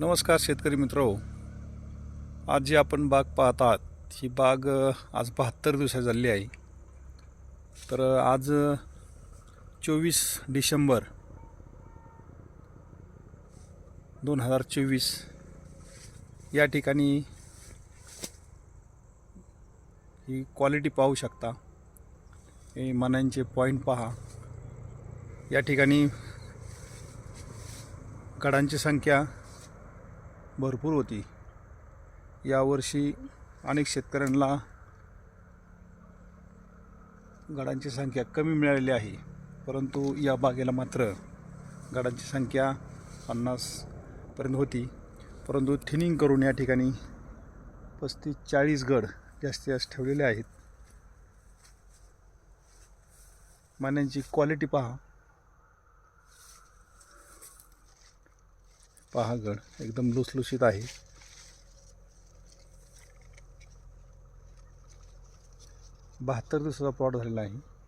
नमस्कार शेतकरी मित्र. आज जी आपण बाग पाहत आहात ही बाग आज बहात्तर दिवसाची झालेली आहे. तर आज चोवीस डिसेंबर दोन हजार चोवीस या ठिकाणी ही क्वालिटी पाहू शकता. हे मनांचे पॉईंट पहा. या ठिकाणी गडांची संख्या भरपूर होती. यावर्षी अनेक शेतकऱ्यांना गडांची संख्या कमी मिळालेली आहे. परंतु या बागेला मात्र गडांची संख्या पन्नासपर्यंत होती. परंतु थिनिंग करून या ठिकाणी पस्तीस चाळीस गड जास्तीत जास्त ठेवलेले आहेत. मान्यांची क्वालिटी पहा. पहा गड एकदम लुसलुशीत आहे. बहात्तर दिवसाचा प्लॉट झालेला आहे.